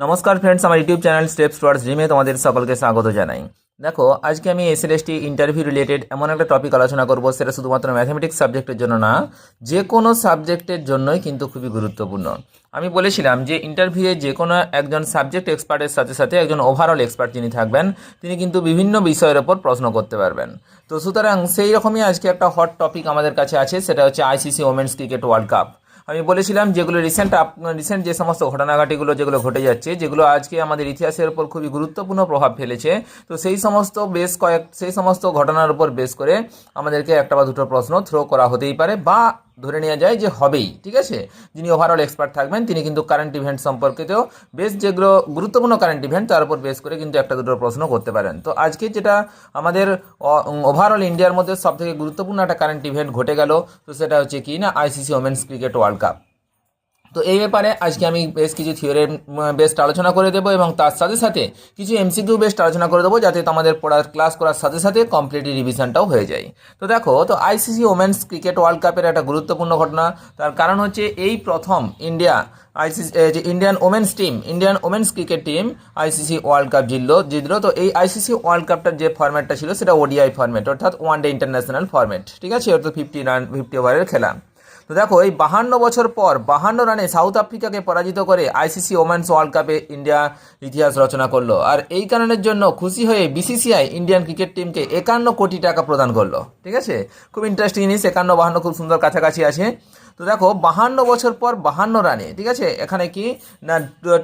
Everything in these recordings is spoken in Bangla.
নমস্কার ফ্রেন্ডস আমার ইউটিউব চ্যানেল স্টেপস টুয়ার্ডস ড্রিমে তোমাদের সকলকে স্বাগত জানাই। দেখো, আজকে আমি এসএলএসটি ইন্টারভিউ রিলেটেড এমন একটা টপিক আলোচনা করব, সেটা শুধুমাত্র ম্যাথমেটিক্স সাবজেক্টের জন্য না, যে কোনো সাবজেক্টের জন্যই কিন্তু খুবই গুরুত্বপূর্ণ। আমি বলেছিলাম যে ইন্টারভিউয়ে যে কোনো একজন সাবজেক্ট এক্সপার্টের সাথে সাথে একজন ওভারঅল এক্সপার্ট যিনি থাকবেন, তিনি কিন্তু বিভিন্ন বিষয়ের ওপর প্রশ্ন করতে পারবেন। তো সুতরাং সেই রকমই আজকে একটা হট টপিক আমাদের কাছে আছে, সেটা হচ্ছে ICC women's cricket world cup আমি বলেছিলাম যেগুলো রিসেন্ট রিসেন্ট যে সমস্ত ঘটনাঘাটিগুলো, যেগুলো ঘটে যাচ্ছে, যেগুলো আজকে আমাদের ইতিহাসের উপর খুবই গুরুত্বপূর্ণ প্রভাব ফেলেছে, তো সেই সমস্ত বেশ কয়েক, সেই সমস্ত ঘটনার উপর বেশ করে আমাদেরকে একটা বা দুটো প্রশ্ন থ্রো করা হতেই পারে বা ধরে নেওয়া যায় যে হবেই, ঠিক আছে? যিনি ওভারঅল এক্সপার্ট থাকবেন, তিনি কিন্তু কারেন্ট ইভেন্ট সম্পর্কেতেও বেশ যেগুলো গুরুত্বপূর্ণ কারেন্ট ইভেন্ট তার উপর বেশ করে কিন্তু একটা দুটো প্রশ্ন করতে পারেন। তো আজকে যেটা আমাদের ওভারঅল ইন্ডিয়ার মধ্যে সব থেকে গুরুত্বপূর্ণ একটা কারেন্ট ইভেন্ট ঘটে গেল, তো সেটা হচ্ছে কি না ICC women's cricket world cup তো এই ব্যাপারে আজকে আমি বেশ কিছু থিওরি বেস্ট আলোচনা করে দেবো এবং তার সাথে সাথে কিছু এমসিকিউ বেস্ট আলোচনা করে দেবো যাতে তোমাদের পড়ার ক্লাস করার সাথে সাথে কমপ্লিট রিভিশনটাও হয়ে যায়। তো দেখো, তো আইসিসি ওমেন্স ক্রিকেট ওয়ার্ল্ড কাপের একটা গুরুত্বপূর্ণ ঘটনা। তার কারণ হচ্ছে এই প্রথম ইন্ডিয়া আইসিসি যে Indian women's team Indian women's cricket team ICC world cup জিতলো, জিতল। তো এই আইসিসি ওয়ার্ল্ড কাপটার যে ফরম্যাটটা ছিল, সেটা ওডিআই ফরম্যাট অর্থাৎ ওয়ান ডে ইন্টারন্যাশনাল ফরম্যাট ঠিক আছে? অর্থাৎ ফিফটি রান ফিফটি ওভারের খেলা। তো দেখো, এই বাহান্ন বছর পর বাহান্ন রানে সাউথ আফ্রিকাকে পরাজিত করে আইসিসি ওমেন্স ওয়ার্ল্ড কাপে ইন্ডিয়া ইতিহাস রচনা করল। আর এই কারণের জন্য খুশি হয়ে বিসিসিআই ইন্ডিয়ান ক্রিকেট টিমকে একান্ন কোটি টাকা প্রদান করল। ঠিক আছে? খুব ইন্টারেস্টিং জিনিস, একান্ন, বাহান্ন খুব সুন্দর কাছাকাছি আছে। তো দেখো, বাহান্ন বছর পর বাহান্ন রানে, ঠিক আছে? এখানে কি? না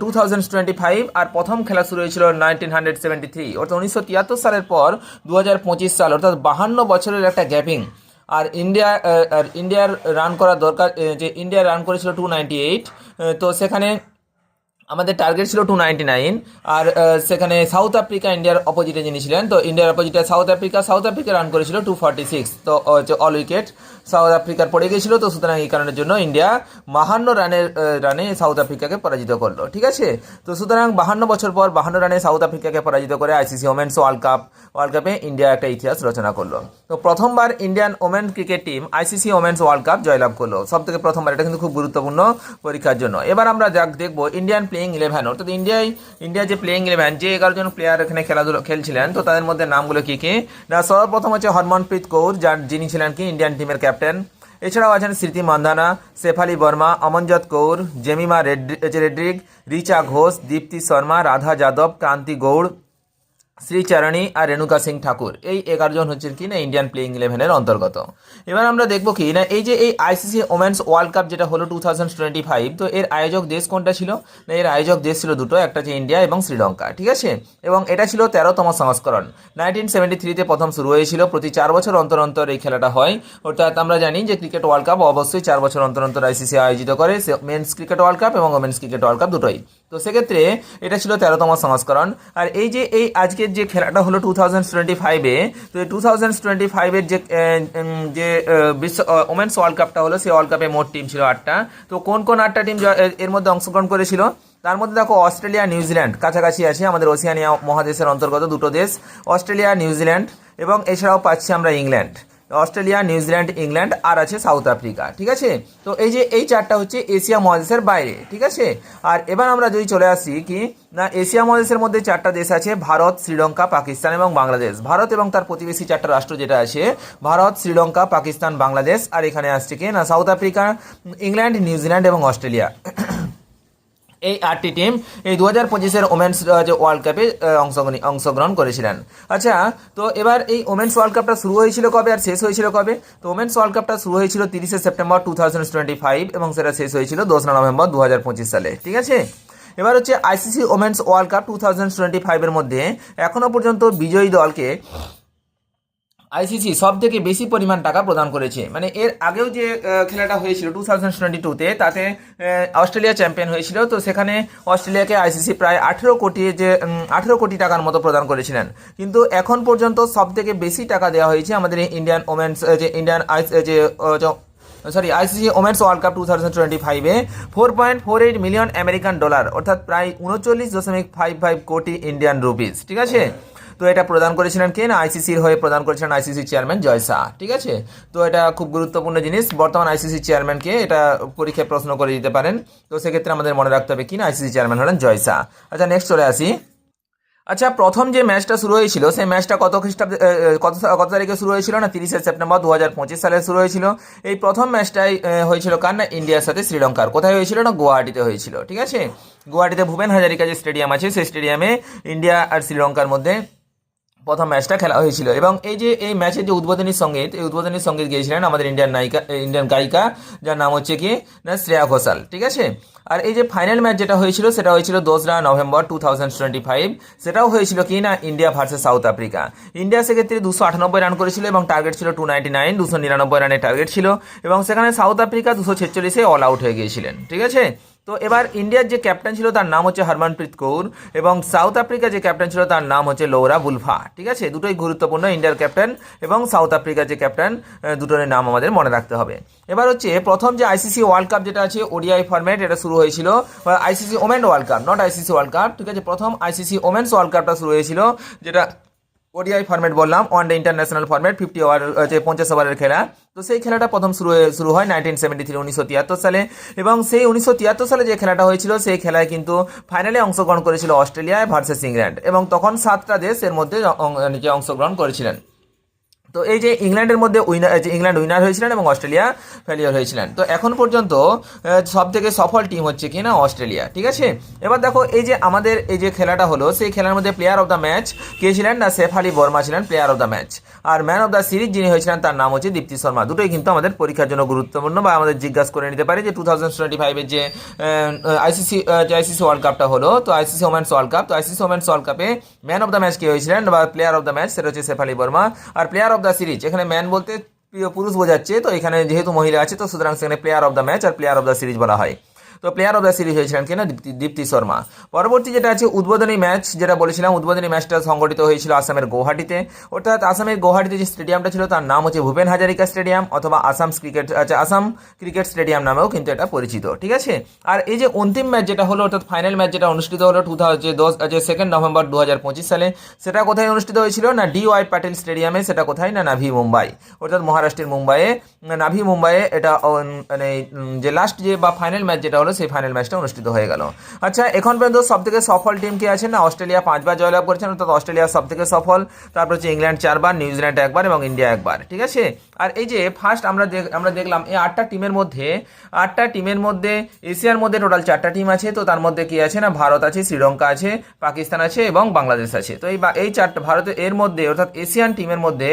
টু থাউজেন্ড টোয়েন্টি ফাইভ আর প্রথম খেলা শুরু হয়েছিল নাইনটিন হান্ড্রেড সেভেন্টি থ্রি অর্থাৎ উনিশশো তিয়াত্তর সালের পর দু হাজার পঁচিশ সাল, অর্থাৎ বাহান্ন বছরের একটা গ্যাপিং। আর ইন্ডিয়া আর ইন্ডিয়ার রান করা দরকার যে ইন্ডিয়া রান করেছিল টু নাইনটি এইট তো সেখানে আমাদের টার্গেট ছিল টু নাইনটি নাইন আর সেখানে সাউথ আফ্রিকা ইন্ডিয়ার অপোজিটে যিনি ছিলেন, তো ইন্ডিয়ার অপোজিটে South Africa South Africa run করেছিল টু ফর্টি সিক্স তো হচ্ছে অল উইকেট সাউথ আফ্রিকার পড়ে গেছিল তো সুতরাং এই কারণের জন্য ইন্ডিয়া বাহান্ন রানের রানে সাউথ আফ্রিকাকে পরাজিত করল, ঠিক আছে? তো সুতরাং বাহান্ন বছর পর বাহান্ন রানে সাউথ আফ্রিকাকে পরাজিত করে ICC women's world cup world কাপে ইন্ডিয়া একটা ইতিহাস রচনা করল। তো প্রথমবার Indian women cricket team ICC women's world cup জয়লাভ করল। সব থেকে প্রথমবার, এটা কিন্তু খুব গুরুত্বপূর্ণ পরীক্ষার জন্য। এবার আমরা যাক দেখব ইন্ডিয়ান প্লেইং ইলেভেন অর্থাৎ ইন্ডিয়ায় ইন্ডিয়া যে প্লেয়িং ইলেভেন যে এগারো জন প্লেয়ার এখানে খেলাধুলো, খেলছিলেন, তো তাদের মধ্যে নামগুলো কী কী? না, সর্বপ্রথম হচ্ছে হরমনপ্রীত কৌর, যার যিনি ছিলেন কি? ইন্ডিয়ান টিমের ক্যাপ্টেন এছাড়াও আছেন স্মৃতি মান্দানা, শেফালি বর্মা, অমনজত কৌর, জেমিমা রেড্রি রেড্রিক রিচা ঘোষ, দীপ্তি শর্মা, রাধা যাদব, ক্রান্তি গৌড় শ্রীচরণী আর রেণুকা সিং ঠাকুর। এই এগারো জন হচ্ছেন কি না ইন্ডিয়ান প্লেইং ইলেভেনের অন্তর্গত। এবার আমরা দেখব কি না এই যে এই আইসিসি ওমেন্স ওয়ার্ল্ড কাপ যেটা হলো টু থাউজেন্ড টোয়েন্টি ফাইভ তো এর আয়োজক দেশ কোনটা ছিল? না, এর আয়োজক দেশ ছিল দুটো, একটা হচ্ছে ইন্ডিয়া এবং শ্রীলঙ্কা, ঠিক আছে? এবং এটা ছিল তেরোতম সংস্করণ। নাইনটিন সেভেন্টি থ্রিতে প্রথম শুরু হয়েছিল, প্রতি চার বছর অন্তর অন্তর এই খেলাটা হয়। অর্থাৎ আমরা জানি যে ক্রিকেট ওয়ার্ল্ড কাপ অবশ্যই চার বছর অন্তর অন্তর আইসিসি আয়োজিত করে মেন্স ক্রিকেট ওয়ার্ল্ড কাপ এবং ওমেন্স ক্রিকেট ওয়ার্ল্ড কাপ দুটোই। তো সেক্ষেত্রে এটা ছিল তেরোতম সংস্করণ। আর এই যে, এই আজকের যে খেলাটা হলো টু থাউজেন্ড টোয়েন্টি ফাইভে তো টু থাউজেন্ড টোয়েন্টি ফাইভের যে যে বিশ্ব ওমেন্স ওয়ার্ল্ড কাপটা হলো, সেই ওয়ার্ল্ড কাপে মোট টিম ছিল আটটা। তো কোন কোন আটটা টিম এর মধ্যে অংশগ্রহণ করেছিল? তার মধ্যে দেখো অস্ট্রেলিয়া নিউজিল্যান্ড কাছাকাছি আছে আমাদের ওসিয়ানিয়া মহাদেশের অন্তর্গত দুটো দেশ, অস্ট্রেলিয়া নিউজিল্যান্ড এবং এছাড়াও পাচ্ছি আমরা England. Australia, New Zealand, England আর আছে সাউথ আফ্রিকা, ঠিক আছে? তো এই যে এই চারটা হচ্ছে এশিয়া মহাদেশের বাইরে, ঠিক আছে? আর এবার আমরা যদি চলে আসি কি, না, এশিয়া মহাদেশের মধ্যে চারটা দেশ আছে, ভারত, শ্রীলঙ্কা, পাকিস্তান এবং বাংলাদেশ। ভারত এবং তার প্রতিবেশী চারটা রাষ্ট্র যেটা আছে, ভারত, শ্রীলঙ্কা, পাকিস্তান, বাংলাদেশ, আর এখানে আসছে কি, না, South Africa, England, New Zealand এবং অস্ট্রেলিয়া। এই আটটি টিম এই দু হাজার পঁচিশের ওমেন্স যে ওয়ার্ল্ড কাপে অংশগ্রহণ অংশগ্রহণ করেছিলেন। আচ্ছা তো এবার এই ওমেন্স ওয়ার্ল্ড কাপটা শুরু হয়েছিল কবে আর শেষ হয়েছিল কবে? তো ওমেন্স ওয়ার্ল্ড কাপটা শুরু হয়েছিল তিরিশে September two thousand twenty five এবং সেটা শেষ হয়েছিল দোসরা নভেম্বর দু হাজার পঁচিশ সালে, ঠিক আছে? এবার হচ্ছে ICC women's world cup two thousand twenty ফাইভের মধ্যে এখনও পর্যন্ত বিজয়ী দলকে আইসিসি সব থেকে বেশি পরিমাণ টাকা প্রদান করেছে। মানে এর আগেও যে খেলাটা হয়েছিল টু থাউজেন্ড টোয়েন্টি টুতে তাতে অস্ট্রেলিয়া চ্যাম্পিয়ন হয়েছিল। তো সেখানে অস্ট্রেলিয়াকে আইসিসি প্রায় আঠেরো কোটি যে আঠেরো কোটি টাকার মতো প্রদান করেছিলেন। কিন্তু এখন পর্যন্ত সব থেকে বেশি টাকা দেওয়া হয়েছে আমাদের ইন্ডিয়ান ওমেন্স যে ইন্ডিয়ান আইস যে sorry ICC women's world cup two thousand twenty ফাইভে four point four eight million American dollar অর্থাৎ প্রায় উনচল্লিশ দশমিক five five crore Indian rupees ঠিক আছে? তো এটা প্রদান করেছিলেন কে না? আইসিসির হয়ে প্রদান করেছিলেন আইসিসি চেয়ারম্যান জয় শাহ, ঠিক আছে? তো এটা খুব গুরুত্বপূর্ণ জিনিস। বর্তমান আইসিসি চেয়ারম্যানকে এটা পরীক্ষায় প্রশ্ন করে দিতে পারেন। তো সেক্ষেত্রে আমাদের মনে রাখতে হবে, কি না? আইসিসি চেয়ারম্যান হলেন জয় শাহ। আচ্ছা নেক্সট চলে আসি। আচ্ছা প্রথম যে ম্যাচটা শুরু হয়েছিল, সেই ম্যাচটা কত খ্রিস্টাব্দে কত কত তারিখে শুরু হয়েছিল না? তিরিশে সেপ্টেম্বর দু হাজার পঁচিশ সালে শুরু হয়েছিল। এই প্রথম ম্যাচটাই হয়েছিল কার না? ইন্ডিয়ার সাথে শ্রীলঙ্কার। কোথায় হয়েছিল না? গুয়াহাটিতে হয়েছিল, ঠিক আছে? গুয়াহাটিতে ভুবেন হাজারিকা যে স্টেডিয়াম আছে, সেই স্টেডিয়ামে ইন্ডিয়া আর শ্রীলঙ্কার মধ্যে প্রথম ম্যাচটা খেলা হয়েছিল। এবং এই যে, এই ম্যাচের যে উদ্বোধনী সংগীত, এই উদ্বোধনী সংগীত গিয়েছিলেন আমাদের ইন্ডিয়ান নায়িকা ইন্ডিয়ান গায়িকা, যার নাম হচ্ছে কি? না, শ্রেয়া ঘোষাল। ঠিক আছে? আর এই যে ফাইনাল ম্যাচ যেটা হয়েছিল, সেটা হয়েছিল দোসরা November two thousand twenty five সেটাও হয়েছিল কি না? India versus South Africa. India সেক্ষেত্রে দুশো আটানব্বই রান করেছিল এবং টার্গেট ছিল টু নাইনটি নাইন দুশো নিরানব্বই রানের টার্গেট ছিল। এবং সেখানে সাউথ আফ্রিকা দুশো ছেচল্লিশে অল আউট হয়ে গিয়েছিলেন। ঠিক আছে? তো এবার ইন্ডিয়ার যে ক্যাপ্টেন ছিল তার নাম হচ্ছে হরমনপ্রীত কৌর এবং সাউথ আফ্রিকার যে ক্যাপ্টেন ছিল তার নাম হচ্ছে লৌরা বুলফা ঠিক আছে? দুটোই গুরুত্বপূর্ণ ইন্ডিয়ার ক্যাপ্টেন এবং সাউথ আফ্রিকার যে ক্যাপ্টেন দুটোর নাম আমাদের মনে রাখতে হবে। এবার হচ্ছে প্রথম যে আইসিসি ওয়ার্ল্ড কাপ যেটা আছে, ওডিআই ফরম্যাট এটা শুরু হয়েছিল ICC women world cup not ICC world cup ঠিক আছে? প্রথম আইসিসি ওমেন্স ওয়ার্ল্ড কাপটা শুরু হয়েছিল, যেটা ওডিআই ফর্মেট বললাম one day international format fifty over হচ্ছে পঞ্চাশ ওভারের খেলা। তো সেই খেলাটা প্রথম শুরু শুরু হয় নাইনটিন সেভেন্টি থ্রি উনিশশো তিয়াত্তর সালে। এবং সেই উনিশশো তিয়াত্তর সালে যে খেলাটা হয়েছিল, সেই খেলায় কিন্তু ফাইনালে অংশগ্রহণ করেছিল অস্ট্রেলিয়া ভার্সেস ইংল্যান্ড। এবং তখন সাতটা দেশ এর মধ্যে অংশগ্রহণ করেছিলেন। তো এই যে ইংল্যান্ডের মধ্যে উইনার যে ইংল্যান্ড উইনার হয়েছিলেন এবং অস্ট্রেলিয়া ফেলিয়ার হয়েছিলেন। তো এখন পর্যন্ত সব থেকে সফল টিম হচ্ছে কি না? অস্ট্রেলিয়া, ঠিক আছে? এবার দেখো, এই যে আমাদের, এই যে খেলাটা হলো, সেই খেলার মধ্যে প্লেয়ার অফ দ্য ম্যাচ কে ছিলেন না? সেফ আলী বর্মা ছিলেন প্লেয়ার অফ দ্য ম্যাচ আর ম্যান অফ দ্য সিরিজ যিনি হয়েছিলেন, তার নাম হচ্ছে দীপ্তি শর্মা। দুটোই কিন্তু আমাদের পরীক্ষার জন্য গুরুত্বপূর্ণ বা আমাদের জিজ্ঞাসা করে নিতে পারে যে টু থাউজেন্ড টোয়েন্টি ফাইভের যে আইসিসি যে আইসিসি ওয়ার্ল্ড কাপটা হলো, তো আইসিসি ওমেন্স ওয়ার্ল্ড কাপ তো আইসিসি ওমেন্স ওয়ার্ল্ড কাপে ম্যান অফ দ্য ম্যাচ কে হয়েছিলেন বা প্লেয়ার অফ দ্য ম্যাচ সেটা হচ্ছে শেফালি বর্মা আর প্লেয়ার অফ দ্য সিরিজ এখানে ম্যান বলতে প্রিয় পুরুষ বোঝাচ্ছে, তো এখানে যেহেতু মহিলা আছে, তো সুতরাং সেখানে প্লেয়ার অফ দ্য ম্যাচ আর প্লেয়ার অফ দ্য সিরিজ বলা হয়। তো প্লেয়ার অফ দ্য সিরিজ হয়েছিলেন কিনা? দীপ্তি শর্মা। পরবর্তী যেটা আছে, উদ্বোধনী ম্যাচ যেটা বলেছিলাম, উদ্বোধনী ম্যাচটা সংগঠিত হয়েছিল আসামের গৌহাটিতে। অর্থাৎ আসামের গৌহাটিতে যে স্টেডিয়ামটা ছিল, তার নাম হচ্ছে ভূপেন হাজারিকা স্টেডিয়াম অথবা আসাম ক্রিকেট আচ্ছা আসাম ক্রিকেট স্টেডিয়াম নামেও কিন্তু এটা পরিচিত, ঠিক আছে? আর এই যে অন্তিম ম্যাচ যেটা হলো, অর্থাৎ ফাইনাল ম্যাচ যেটা অনুষ্ঠিত হলো টু থাউজেন্ড দশ যে সেকেন্ড নভেম্বর দু হাজার পঁচিশ সালে, সেটা কোথায় অনুষ্ঠিত হয়েছিল? না ডি ওয়াই প্যাটেল স্টেডিয়ামে সেটা কোথায়? না, নাভি, মুম্বাই। অর্থাৎ মহারাষ্ট্রের মুম্বাইয়ে নাভি, মুম্বাইয়ে এটা মানে যে লাস্ট যে বা ফাইনাল ম্যাচ যেটা হলো সেই ফাইনাল ম্যাচটা অনুষ্ঠিত হয়ে গেল। আচ্ছা এখন পর্যন্ত সব থেকে সফল টিম কি আছে না? অস্ট্রেলিয়া পাঁচবার জয়লাভ করেছেন, অর্থাৎ অস্ট্রেলিয়া সব থেকে সফল, তারপর হচ্ছে ইংল্যান্ড চারবার, নিউজিল্যান্ড একবার এবং ইন্ডিয়া একবার, ঠিক আছে? আর এই যে ফার্স্ট আমরা আমরা দেখলাম, এই আটটা টিমের মধ্যে, আটটা টিমের মধ্যে এশিয়ার মধ্যে টোটাল চারটা টিম আছে, তো তার মধ্যে কি আছে না? ভারত আছে, শ্রীলঙ্কা আছে, পাকিস্তান আছে এবং বাংলাদেশ আছে। তো এই এই চারটা ভারতের এর মধ্যে, অর্থাৎ এশিয়ান টিমের মধ্যে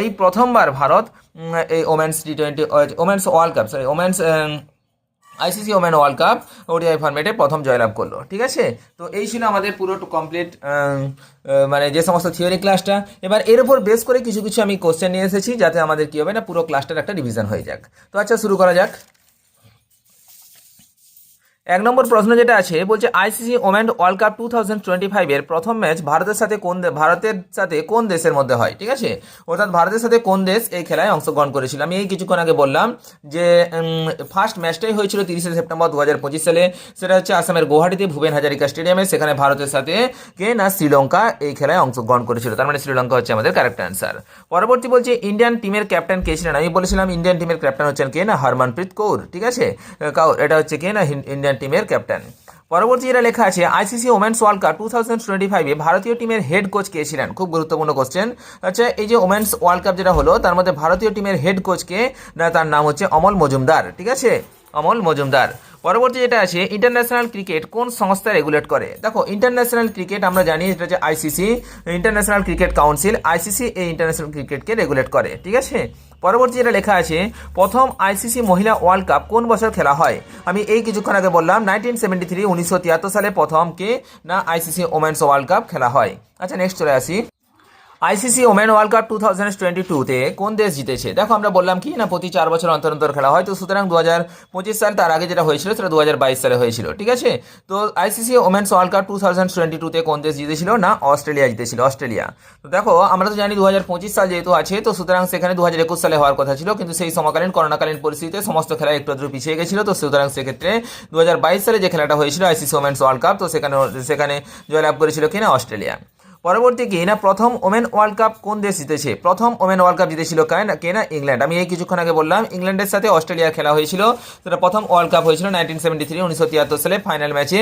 এই প্রথমবার ভারত এই women's T twenty women's world cup sorry women's ICC women world cup ODI ফর্মেটে প্রথম জয়লাভ করল, ঠিক আছে? তো এই ছিল আমাদের পুরো কমপ্লিট মানে যে সমস্ত থিওরি ক্লাসটা এবার এর উপর বেস করে কিছু কিছু আমি কোশ্চেন নিয়ে এসেছি, যাতে আমাদের কী হবে না, পুরো ক্লাসটার একটা ডিভিশন হয়ে যাক। তো আচ্ছা শুরু করা যাক। এক নম্বর প্রশ্ন যেটা আছে, বলছে ICC women world cup two thousand twenty ফাইভের প্রথম ম্যাচ ভারতের সাথে কোন ভারতের সাথে কোন দেশের মধ্যে হয়, ঠিক আছে? অর্থাৎ ভারতের সাথে কোন দেশ এই খেলায় অংশগ্রহণ করেছিল? আমি এই কিছুক্ষণ আগে বললাম যে ফার্স্ট ম্যাচটাই হয়েছিল তিরিশে সেপ্টেম্বর দু হাজার পঁচিশ সালে। সেটা হচ্ছে আসামের গুয়াহাটিতে ভুবেন হাজারিকা স্টেডিয়ামে। সেখানে ভারতের সাথে কে না শ্রীলঙ্কা এই খেলায় অংশগ্রহণ করেছিল? তার মানে শ্রীলঙ্কা হচ্ছে আমাদের কারেক্ট অ্যান্সার পরবর্তী বলছে ইন্ডিয়ান টিমের ক্যাপ্টেন কে ছিলেন? আমি বলেছিলাম ইন্ডিয়ান টিমের ক্যাপ্টেন হচ্ছেন কে না? হরমনপ্রীত কৌর, ঠিক আছে? এটা হচ্ছে কে না? ইন্ডিয়ান টিমের ক্যাপ্টেন। পরবর্তী যেটা লেখা আছে ICC women's world cup two thousand twenty ফাইভে ভারতীয় টিমের হেড কোচ কে ছিলেন? খুব গুরুত্বপূর্ণ কোশ্চেন আচ্ছা এই যে ওমেন্স ওয়ার্ল্ড কাপ যেটা হলো, তার মধ্যে ভারতীয় টিমের হেড কোচকে তার নাম হচ্ছে অমল মজুমদার, ঠিক আছে? অমল মজুমদার। পরবর্তী যেটা আছে ইন্টারন্যাশনাল ক্রিকেট কোন সংস্থা রেগুলেট করে? দেখো ইন্টারন্যাশনাল ক্রিকেট আমরা জানি এটা হচ্ছে ICC international cricket council ICC এই ইন্টারন্যাশনাল ক্রিকেটকে রেগুলেট করে, ঠিক আছে? পরবর্তী যেটা লেখা আছে, প্রথম আইসিসি মহিলা ওয়ার্ল্ড কাপ কোন বছর খেলা হয়? আমি এই কিছুক্ষণ আগে বললাম নাইনটিন সেভেন্টি থ্রি উনিশশো তিয়াত্তর সালে প্রথম কে না আইসিসি ওমেন্স ওয়ার্ল্ড কাপ খেলা হয়। আচ্ছা নেক্সট চলে আসি। ICC women world cup two thousand twenty টুতে কোন দেশ জিতেছে? দেখো, আমরা বললাম কি, না, প্রতি চার বছর অন্তর অন্তর খেলা হয়। তো সুতরাং দু হাজার পঁচিশ সাল, তার আগে যেটা হয়েছিল, সেটা দু হাজার বাইশ সালে হয়েছিল, ঠিক আছে? তো ICC women's world cup two thousand twenty টুতে কোন দেশ জিতেছিল? না, অস্ট্রেলিয়া জিতেছিল, অস্ট্রেলিয়া। তো দেখো, আমরা তো জানি দু হাজার পঁচিশ সাল যেহেতু আছে, তো সুতরাং সেখানে দু হাজার একুশ সালে হওয়ার কথা ছিল, কিন্তু সেই সমকালীন, করোনাকালীন পরিস্থিতিতে সমস্ত খেলা একটু একটু পিছিয়ে গেছিল, তো সুতরাং সেক্ষেত্রে দু হাজার বাইশ সালে যে খেলাটা হয়েছিল আইসিসি ওমেন্স ওয়ার্ল্ড কাপ তো সেখানে সেখানে জয়লাভ করেছিল কিনা? অস্ট্রেলিয়া। পরবর্তী কি? না, প্রথম ওমেন ওয়ার্ল্ড কাপ কোন দেশ জিতেছে? প্রথম ওমেন ওয়ার্ল্ড কাপ জিতেছিল কে না কে না? ইংল্যান্ড। আমি এই কিছুক্ষণ আগে বললাম, ইংল্যান্ডের সাথে অস্ট্রেলিয়া খেলা হয়েছিল। সেটা প্রথম ওয়ার্ল্ড কাপ হয়েছিল নাইনটিন সেভেন্টি থ্রি, উনিশশো তিয়াত্তর সালে ফাইনাল ম্যাচে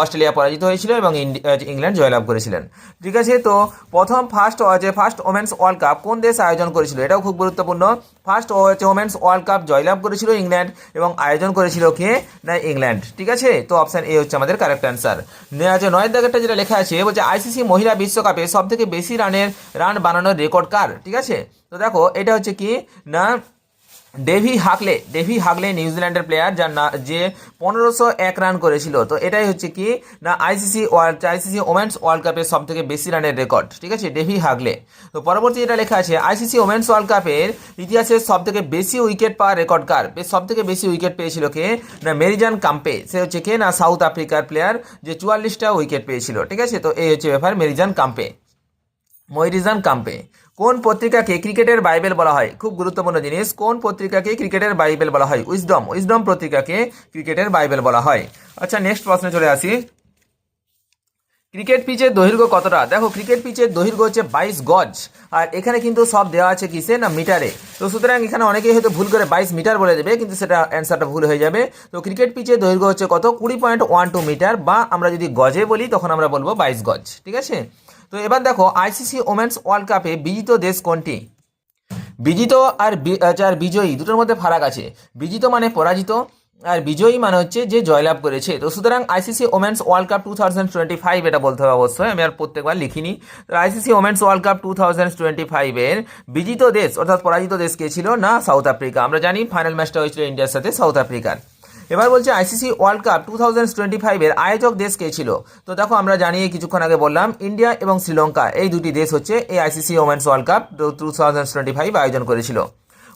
অস্ট্রেলিয়া পরাজিত হয়েছিল এবং ইংল্যান্ড জয়লাভ করেছিলেন। ঠিক আছে? তো প্রথম first first women's world cup কোন দেশ আয়োজন করেছিল? এটাও খুব গুরুত্বপূর্ণ। ফার্স্ট ওমেন্স ওয়ার্ল্ড কাপ জয়লাভ করেছিল ইংল্যান্ড এবং আয়োজন করেছিল কে? না, ইংল্যান্ড। ঠিক আছে? তো অপশান এ হচ্ছে আমাদের কারেক্ট অ্যান্সার আছে নয় দাগেরটা যেটা লেখা আছে, বলছে আইসিসি মহিলা বিশ্বকাপে সব থেকে বেশি রানের, রান বানানোর রেকর্ড কার? ঠিক আছে? তো দেখো, এটা হচ্ছে কি? না ডেভি হাকলে ডেভি হাকলে নিউজিল্যান্ডের প্লেয়ার যার না যে পনেরোশো এক রান করেছিল। তো এটাই হচ্ছে কি, না ICC world ICC women's world কাপের সব থেকে বেশি রানের রেকর্ড ঠিক আছে? Debbie Hockley. তো পরবর্তী যেটা লেখা আছে আইসিসি ওমেন্স ওয়ার্ল্ড কাপের ইতিহাসে সব থেকে বেশি উইকেট পাওয়ার রেকর্ড কার? সব থেকে বেশি উইকেট পেয়েছিল কে? না, মেরিজান কাম্পে। সে হচ্ছে কে? না সাউথ আফ্রিকার প্লেয়ার যে চুয়াল্লিশটা উইকেট পেয়েছিল, ঠিক আছে? তো এই হচ্ছে ব্যাপার, মেরিজান কাম্পে। ময়রিজান কাম্পে। কোন পত্রিকাকে ক্রিকেটের বাইবেল বলা হয়? খুব গুরুত্বপূর্ণ জিনিস। কোন পত্রিকাকে ক্রিকেটের বাইবেল বলা হয়? উইজডম। উইজডম পত্রিকাকে ক্রিকেটের বাইবেল বলা হয়। আচ্ছা নেক্সট প্রশ্নে চলে আসি। ক্রিকেট পিচের দৈর্ঘ্য কতটা? দেখো, ক্রিকেট পিচের দৈর্ঘ্য হচ্ছে বাইশ গজ। আর এখানে কিন্তু সব দেওয়া আছে কিসে? না, মিটারে। তো সুতরাং এখানে অনেকেই হয়তো ভুল করে বাইশ মিটার বলে দেবে, কিন্তু সেটা অ্যান্সারটা ভুল হয়ে যাবে। তো ক্রিকেট পিচের দৈর্ঘ্য হচ্ছে কত? কুড়ি পয়েন্ট ওয়ান টু মিটার বা আমরা যদি গজে বলি, তখন আমরা বলব বাইশ গজ। ঠিক আছে? তো এবার দেখো আইসিসি ওমেন্স ওয়ার্ল্ড কাপে বিজিত দেশ কোনটি? বিজিত আর আচ্ছা, আর বিজয়ী দুটোর মধ্যে ফারাক আছে। বিজিত মানে পরাজিত আর বিজয়ী মানে হচ্ছে যে জয়লাভ করেছে। তো সুতরাং ICC women's world cup two thousand twenty five এটা বলতে হবে অবশ্যই আমি আর প্রত্যেকবার লিখিনি। তো ICC women's world cup two thousand twenty ফাইভের বিজিত দেশ অর্থাৎ পরাজিত দেশ কে ছিল না সাউথ আফ্রিকা? আমরা জানি ফাইনাল ম্যাচটা হয়েছিল ইন্ডিয়ার সাথে সাউথ আফ্রিকার। এবার বলছে ICC world cup two thousand twenty ফাইভের আয়োজক দেশ কে ছিল? তো দেখো, আমরা জানিয়ে কিছুক্ষণ আগে বললাম, ইন্ডিয়া এবং শ্রীলঙ্কা, এই দুটি দেশ হচ্ছে এই ICC women's world cup two thousand twenty five আয়োজন করেছিল।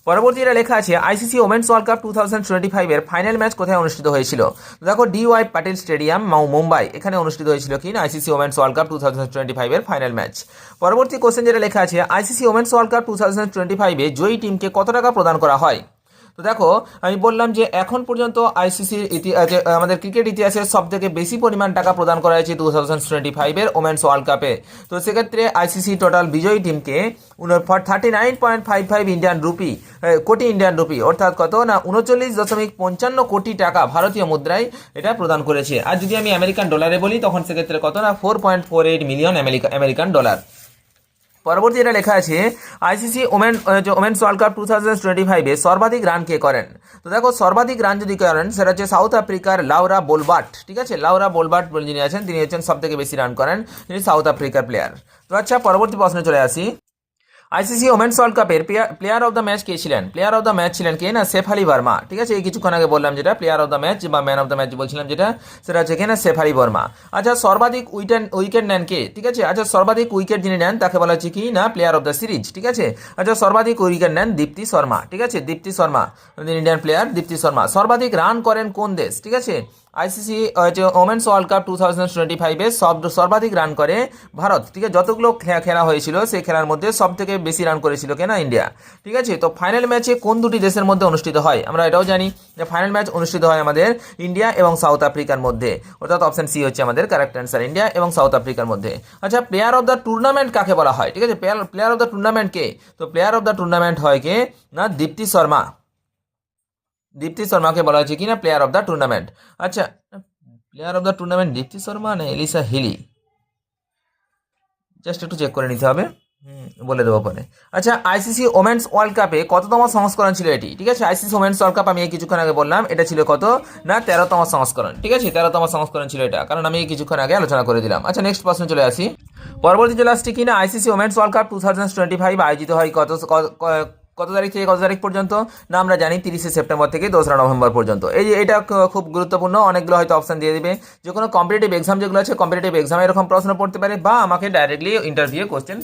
পরবর্তী এটা লেখা আছে, ICC women's world cup two thousand twenty ফাইভের ফাইনাল ম্যাচ কোথায় অনুষ্ঠিত হয়েছিল? দেখো, ডি ওয়াই পাটিল স্টেডিয়াম, মাউ মুম্বাই, এখানে অনুষ্ঠিত হয়েছিল কি ICC women's world cup two thousand twenty ফাইভের ফাইনাল ম্যাচ। পরবর্তী কোশ্চেন যেটা লেখা আছে, ICC women's world cup two thousand twenty ফাইভে জয়ী টিমকে কত টাকা প্রদান করা হয়? তো দেখো, আমি বললাম যে এখন পর্যন্ত আইসিসির ইতিহাসে আমাদের ক্রিকেট ইতিহাসে সব থেকে বেশি পরিমাণ টাকা প্রদান করা হয়েছে টু থাউজেন্ড টোয়েন্টি ফাইভের ওমেন্স ওয়ার্ল্ড কাপে তো সেক্ষেত্রে আইসিসি টোটাল বিজয়ী টিমকে thirty nine point five five Indian rupee crore Indian rupee অর্থাৎ কত না, উনচল্লিশ দশমিক পঞ্চান্ন কোটি টাকা ভারতীয় মুদ্রায় এটা প্রদান করেছে। আর যদি আমি আমেরিকান ডলারে বলি, তখন সেক্ষেত্রে কত না four point four eight million America American dollar পরবর্তী এটা লেখা আছে ICC women women's world cup two thousand twenty ফাইভে সর্বাধিক রান কে করেন? তো দেখো, সর্বাধিক রান যদি করেন, সেটা হচ্ছে সাউথ আফ্রিকার লাউরা বোলবার্ট ঠিক আছে? লাউরা বোলবার্ট বলে যিনি আছেন, তিনি হচ্ছেন সব থেকে বেশি রান করেন তিনি সাউথ আফ্রিকার প্লেয়ার তো আচ্ছা পরবর্তী প্রশ্নে চলে আসি। আইসিসি ওমেন্স ওয়ার্ল্ড কাপের প্লেয়ার অফ দ্য ম্যাচ কে ছিলেন? প্লেয়ার অফ দ্য ম্যাচ ছিলেন কে না? সেফ আলী বর্মা। ঠিক আছে, এই কিছুক্ষণ আগে বললাম যেটা, প্লেয়ার অফ দ্য ম্যাচ বা ম্যান অফ দ্য ম্যাচ বলছিলাম যেটা, সেটা হচ্ছে কে না? সেফ আলী বর্মা। আচ্ছা সর্বাধিক উইকেট উইকেট নেন কে? ঠিক আছে আচ্ছা সর্বাধিক উইকেট যিনি নেন, তাকে বলা হচ্ছে কি না? Player of the series. ঠিক আছে আচ্ছা সর্বাধিক উইকেট নেন দীপ্তি শর্মা। ঠিক আছে, দীপ্তি শর্মা ইন্ডিয়ান প্লেয়ার, দীপ্তি শর্মা। সর্বাধিক রান করেন কোন দেশ? ঠিক আছে আইসিসি যে women's world cup two thousand twenty ফাইভে সব সর্বাধিক রান করে ভারত, ঠিক আছে? যতগুলো খেলা হয়েছিল, সেই খেলার মধ্যে সব থেকে বেশি রান করেছিল কেনা? ইন্ডিয়া, ঠিক আছে? তো ফাইনাল ম্যাচে কোন দুটি দেশের মধ্যে অনুষ্ঠিত হয়? আমরা এটাও জানি যে ফাইনাল ম্যাচ অনুষ্ঠিত হয় আমাদের ইন্ডিয়া এবং সাউথ আফ্রিকার মধ্যে। অর্থাৎ অপশন সি হচ্ছে আমাদের কারেক্ট অ্যান্সার ইন্ডিয়া এবং সাউথ আফ্রিকার মধ্যে। আচ্ছা প্লেয়ার অফ দ্য টুর্নামেন্ট কাকে বলা হয়? ঠিক আছে? প্লেয়ার অফ দ্য টুর্নামেন্ট কে? তো প্লেয়ার অফ দ্য টুর্নামেন্ট হয় কে? না, দীপ্তি শর্মা। দীপ্তি শর্মাকে বলা হয়েছে, কি না? প্লেয়ার অফ দ্য টুর্নামেন্ট আচ্ছা player of the tournament Deepti Sharma না এলিসা হিলি জাস্ট একটু চেক করে নিতে হবে। বলে দেবো পরে। আচ্ছা আইসিসি ওমেন্স ওয়ার্ল্ড কাপে কততম সংস্করণ ছিল এটি? ঠিক আছে আইসিসি ওমেন্স ওয়ার্ল্ড কাপ আমি কিছুক্ষণ আগে বললাম, এটা ছিল কত? না, তেরোতম সংস্করণ। ঠিক আছে, তেরোতম সংস্করণ ছিল এটা, কারণ আমি কিছুক্ষণ আগে আলোচনা করে দিলাম। আচ্ছা নেক্সট প্রশ্ন চলে আসি। পরবর্তী চলে আসছে কিনা ICC women's world cup two thousand twenty five আয়োজিত হয় কত? কত তারিখ থেকে কত তারিখ পর্যন্ত? না, আমরা জানি তিরিশে সেপ্টেম্বর থেকে দোসরা নভেম্বর পর্যন্ত। এই যে এটা খুব গুরুত্বপূর্ণ, অনেকগুলো হয়তো অপশান দিয়ে দেবে। যে কোনো কম্পিটিটিভ এক্সাম যেগুলো আছে কম্পিটিটিভ এক্সামে এরকম প্রশ্ন পড়তে পারে বা আমাকে ডাইরেক্টলি ইন্টারভিউ কোশ্চেন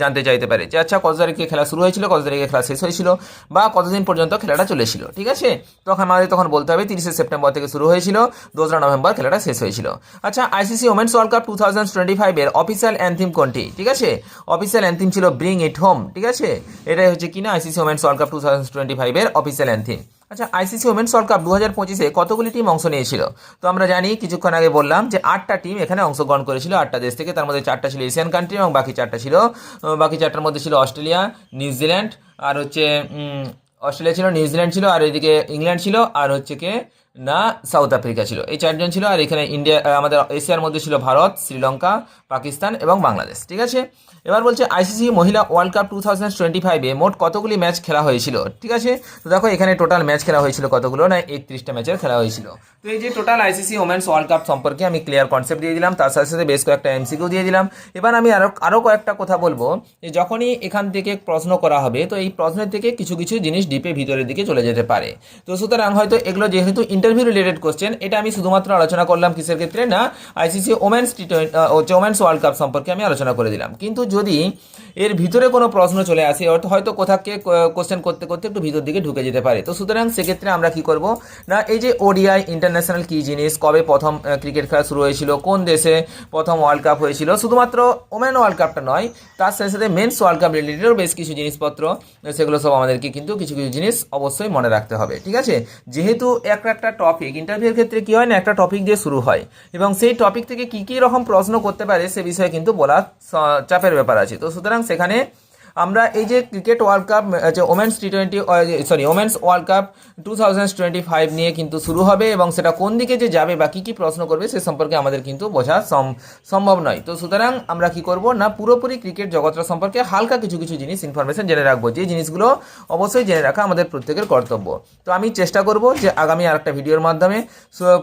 জানতে চাইতে পারে যে আচ্ছা কত তারিখে খেলা শুরু হয়েছিল, কত তারিখে খেলা শেষ হয়েছিল বা কতদিন পর্যন্ত খেলাটা চলেছিল? ঠিক আছে? তখন আমাদের তখন বলতে হবে, তিরিশে সেপ্টেম্বর থেকে শুরু হয়েছিল, দোসরা নভেম্বর খেলাটা শেষ হয়েছিল। আচ্ছা ICC women's world cup two thousand twenty ফাইভের অফিসিয়াল অ্যান্থিম কোনটি? ঠিক আছে? অফিসিয়াল অ্যান্থিম ছিল ব্রিং ইট হোম ঠিক আছে? এটাই হচ্ছে কিনা ICC ICC women's world cup two thousand twenty ফাইভের অফিসিয়াল অ্যান্থিম আচ্ছা আইসিসি ওমেন্স ওয়ার্ল্ড কাপ দু হাজার পঁচিশে কতগুলি টিম অংশ নিয়েছিল? তো আমরা জানি, কিছুক্ষণ আগে বললাম যে আটটা টিম এখানে অংশগ্রহণ করেছিল, আটটা দেশ থেকে। তার মধ্যে চারটা ছিল এশিয়ান কান্ট্রি এবং বাকি চারটা ছিল বাকি চারটার মধ্যে ছিল অস্ট্রেলিয়া নিউজিল্যান্ড আর হচ্ছে অস্ট্রেলিয়া ছিল নিউজিল্যান্ড ছিল, আর এদিকে ইংল্যান্ড ছিল, আর হচ্ছে কে? না সাউথ আফ্রিকা ছিল। এই চারজন ছিল আর এখানে ইন্ডিয়া আমাদের এশিয়ার মধ্যে ছিল ভারত, শ্রীলঙ্কা, পাকিস্তান এবং বাংলাদেশ, ঠিক আছে? এবার বলছে আইসিসি মহিলা world cup two thousand twenty ফাইভে মোট কতগুলি ম্যাচ খেলা হয়েছিল, ঠিক আছে? তো দেখো, এখানে টোটাল ম্যাচ খেলা হয়েছিল কতগুলো? না, একত্রিশটা ম্যাচের খেলা হয়েছিল। তো এই যে total ICC women's world cup সম্পর্কে আমি ক্লিয়ার কনসেপ্ট দিয়ে দিলাম, তার সাথে সাথে বেশ কয়েকটা এমসিকিউ দিয়ে দিলাম। এবার আমি আরও আরও কয়েকটা কথা বলব, যে যখনই এখান থেকে প্রশ্ন করা হবে, তো এই প্রশ্নের থেকে কিছু কিছু জিনিস ডিপে ভিতরের দিকে চলে যেতে পারে। তো সুতরাং হয়তো এগুলো যেহেতু ইন্টারভিউ রিলেটেড কোশ্চেন এটা আমি শুধুমাত্র আলোচনা করলাম কিসের ক্ষেত্রে না ICC women's T twenty women's world cup সম্পর্কে আমি আলোচনা করে দিলাম। কিন্তু যদি এর ভিতরে কোনো প্রশ্ন চলে আসে অর্থাৎ হয়তো কোথাকে কোশ্চেন করতে করতে একটু ভিতর দিকে ঢুকে যেতে পারে। তো সুতরাং সেক্ষেত্রে আমরা কি করব না, এই যে ওডিআই ইন্টারন্যাশনাল কি জিনিস, কবে প্রথম ক্রিকেট খেলা শুরু হয়েছিল, কোন দেশে প্রথম ওয়ার্ল্ড কাপ হয়েছিল, শুধুমাত্র ওমেন ওয়ার্ল্ড কাপটা নয়, তার সাথে সাথে মেন্স ওয়ার্ল্ড কাপ রিলেটেডও বেশ কিছু জিনিসপত্র, সেগুলো সব আমাদেরকে কিন্তু কিছু কিছু জিনিস অবশ্যই মনে রাখতে হবে। ঠিক আছে? যেহেতু একটা টপিক ইন্টারভিউর ক্ষেত্রে কী হয় না, একটা টপিক দিয়ে শুরু হয়। এবং সেই টপিক থেকে কী কী রকম প্রশ্ন করতে পারে, সে বিষয়ে কিন্তু বলা চাপের ব্যাপার আছে। তো সুতরাং সেখানে আমরা এই যে ক্রিকেট ওয়ার্ল্ড কাপ যে women's T twenty sorry women's world cup two thousand twenty five নিয়ে কিন্তু শুরু হবে এবং সেটা কোন দিকে যে যাবে বা কী কী প্রশ্ন করবে সে সম্পর্কে আমাদের কিন্তু বোঝা সম- সম্ভব নয়। তো সুতরাং আমরা কি করব না পুরোপুরি ক্রিকেট জগৎটা সম্পর্কে হালকা কিছু কিছু জিনিস ইনফরমেশন জেনে রাখব। যে জিনিসগুলো অবশ্যই জেনে রাখা আমাদের প্রত্যেকের কর্তব্য। তো আমি চেষ্টা করব যে আগামী আরেকটা ভিডিওর মাধ্যমে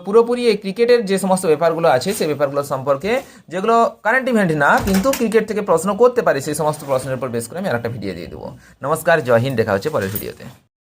পুরোপুরি এই ক্রিকেটের যে সমস্ত ব্যাপারগুলো আছে সেই ব্যাপারগুলো সম্পর্কে যেগুলো কারেন্ট ইভেন্ট না, কিন্তু ক্রিকেট থেকে প্রশ্ন করতে পারে, সেই সমস্ত প্রশ্নের উপর বেশ করে আমি আর একটা ভিডিও দিয়ে দেবো। নমস্কার জয় হিন্দ দেখা হচ্ছে পরের ভিডিওতে